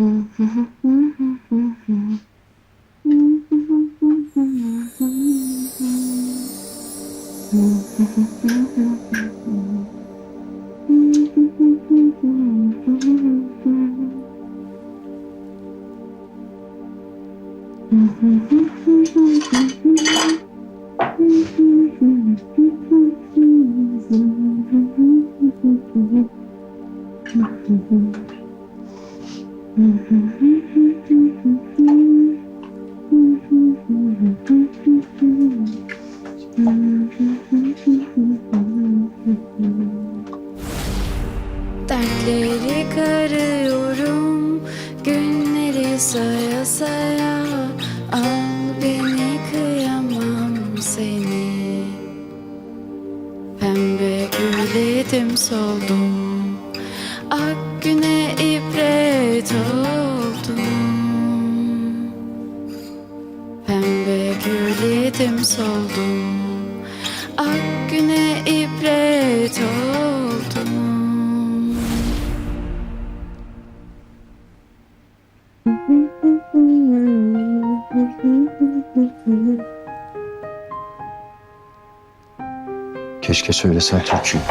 Mm-hmm. Keşke söylesen Türkçüyü.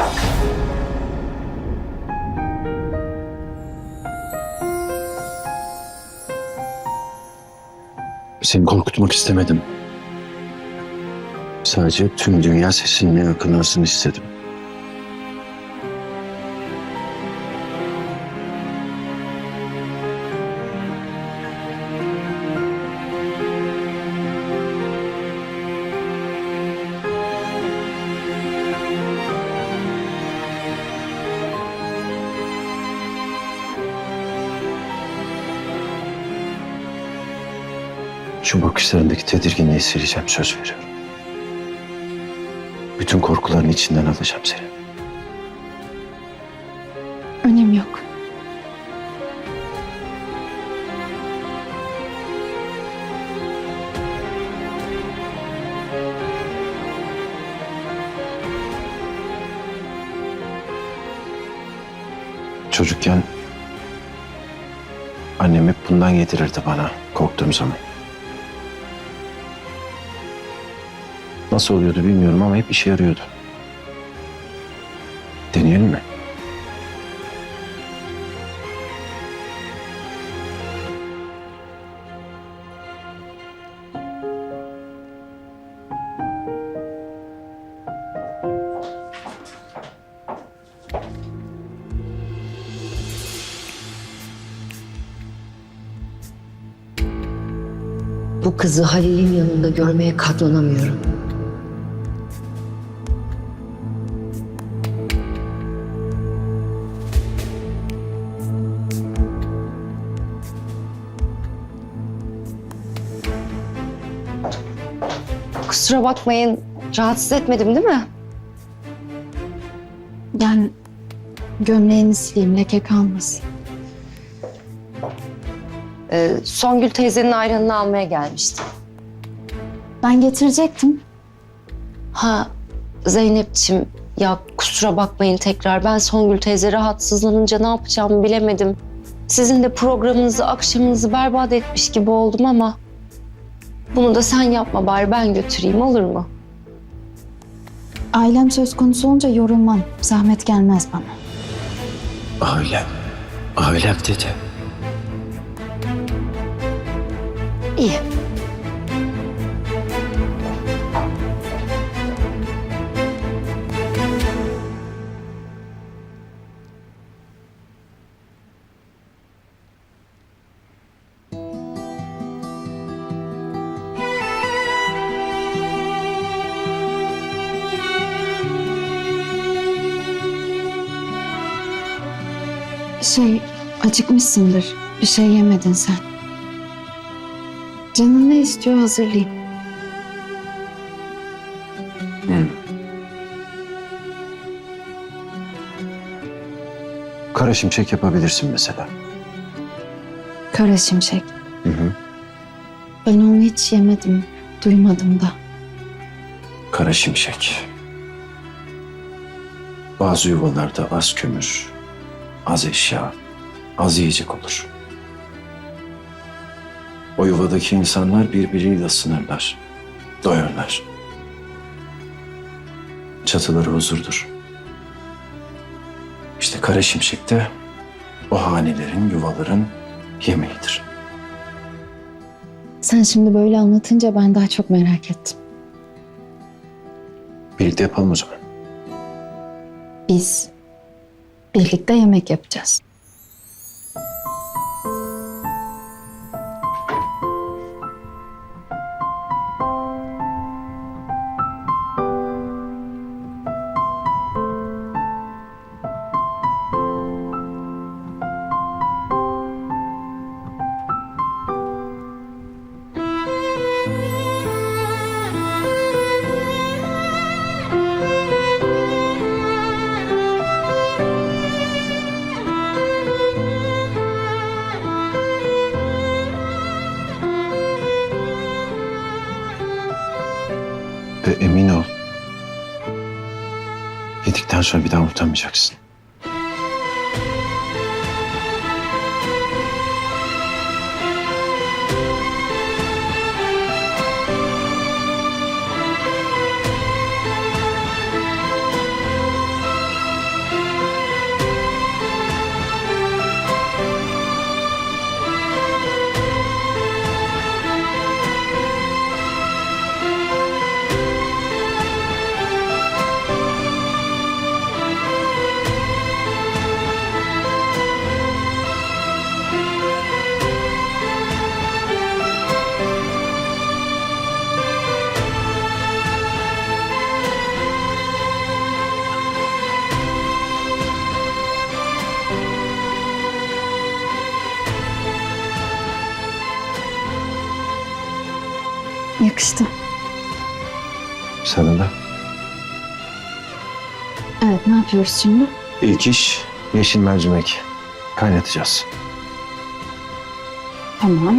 Seni korkutmak istemedim. Sadece tüm dünya sesinle yakınlarsın istedim. Şu bakışlarındaki tedirginliği sileceğim söz veriyorum. Bütün korkuların içinden alacağım seni. Önemi yok. Çocukken annem hep bundan yedirirdi bana korktuğum zaman. Nasıl oluyordu bilmiyorum ama hep işe yarıyordu. Deneyelim mi? Bu kızı Halil'in yanında görmeye katlanamıyorum. Kusura bakmayın, rahatsız etmedim değil mi? Yani gömleğini sileyim leke kalmasın. Ee, Songül teyzenin ayranını almaya gelmiştim. Ben getirecektim. Ha Zeynep'ciğim ya kusura bakmayın tekrar. Ben Songül teyze rahatsızlanınca ne yapacağımı bilemedim. Sizin de programınızı, akşamınızı berbat etmiş gibi oldum ama... Bunu da sen yapma bari ben götüreyim olur mu? Ailem söz konusu olunca yorulmam. Zahmet gelmez bana. Ailem. Ailem dedi. İyi. Şey acıkmışsındır. Bir şey yemedin sen. Canın ne istiyor hazırlayayım. Kara şimşek yapabilirsin mesela. Kara şimşek. Hı hı. Ben onu hiç yemedim. Duymadım da. Kara şimşek. Bazı yuvalarda az kömür, az eşya, az yiyecek olur. O yuvadaki insanlar birbiriyle ısınırlar, doyarlar. Çatıları huzurdur. İşte kara şimşek de o hanelerin, yuvaların yemeğidir. Sen şimdi böyle anlatınca ben daha çok merak ettim. Birlikte yapalım o zaman. Biz birlikte yemek yapacağız. Yedikten sonra bir daha unutamayacaksın. Yakıştı. Sana da. Evet ne yapıyoruz şimdi? İlk iş yeşil mercimek. Kaynatacağız. Tamam.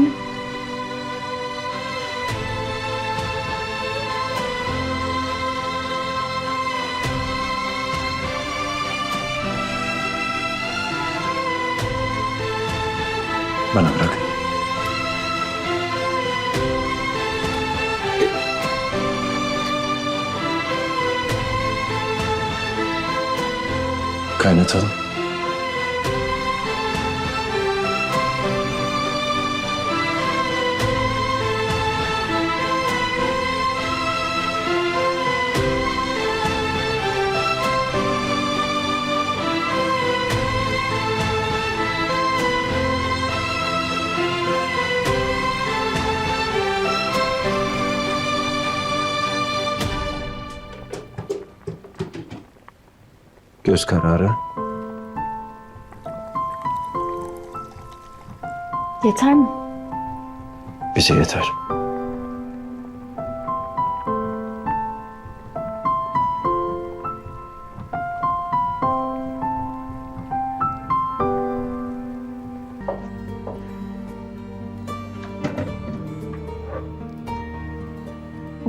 Bana bırak. Kaynatalım. Göz kararı. Yeter mi? Bize yeter.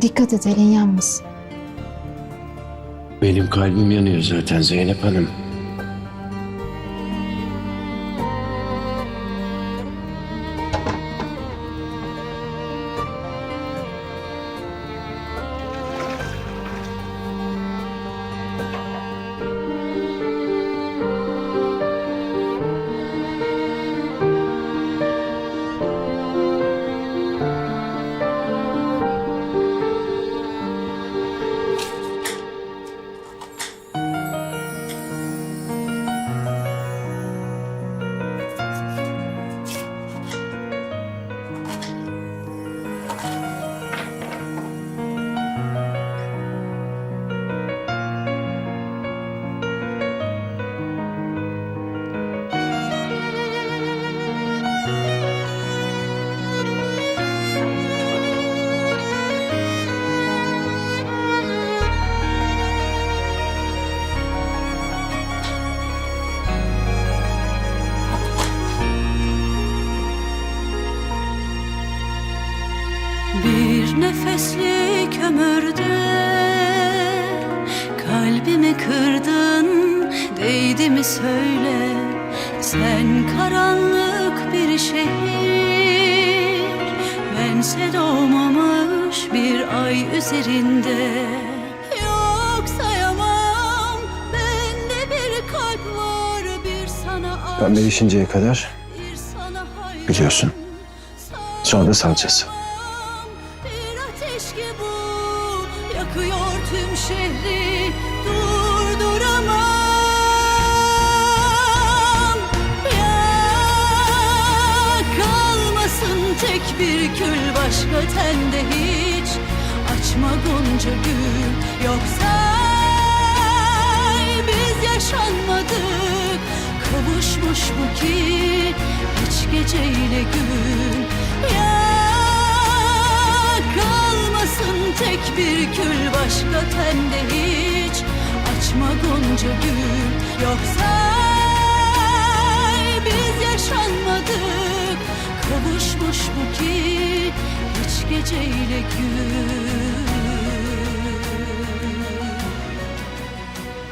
Dikkat et elin yanmasın. Benim kalbim yanıyor zaten Zeynep Hanım. Kalbimi kırdın değdi mi söyle. Sen karanlık bir şehir Bense doğmamış bir ay üzerinde. Yok sayamam bende bir kalp var bir sana aşık Ben birleşinceye kadar biliyorsun. Sonra da salacağız. Yakıyor tüm şehri durduramam. Ya kalmasın tek bir kül başka tende hiç açma gonca gül yoksa biz yaşanmadık kavuşmuş bu ki hiç geceyle gün ya kalmasın tek bir kül başka tende hiç açma gonca gül yoksa biz yaşanmadık kavuşmuş bu ki hiç geceyle gün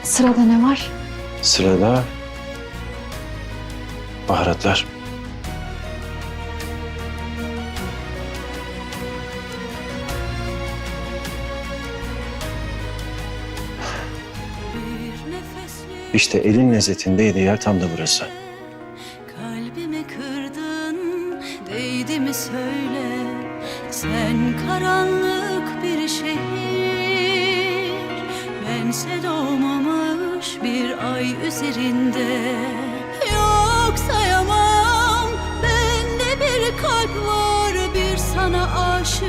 Sırada ne var? Sırada baharatlar. İşte elin lezzetindeydi yer tam da burası. Kalbimi kırdın, değdi mi söyle Sen karanlık bir şehir Bense doğmamış bir ay üzerinde Yok sayamam, bende bir kalp var Bir sana aşık,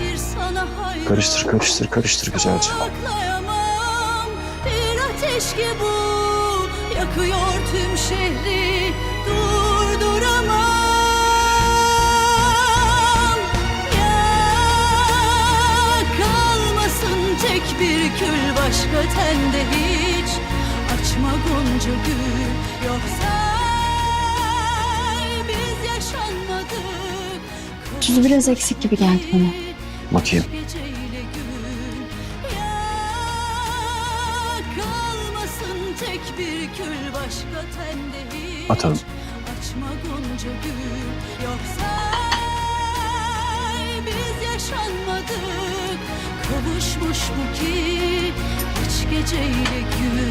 bir sana hayran Karıştır karıştır karıştır güzelce. Ateş ki bu Yakıyor tüm şehri durduramam Ya kalmasın tek bir kül başka tende hiç Açma gonca gül yoksa biz yaşanmadık Tuzu biraz eksik gibi geldi bana. Bakayım. Atalım. Açma gonca gül. Yoksa biz yaşanmadık. Kavuşmuş bu ki hiç geceyle gün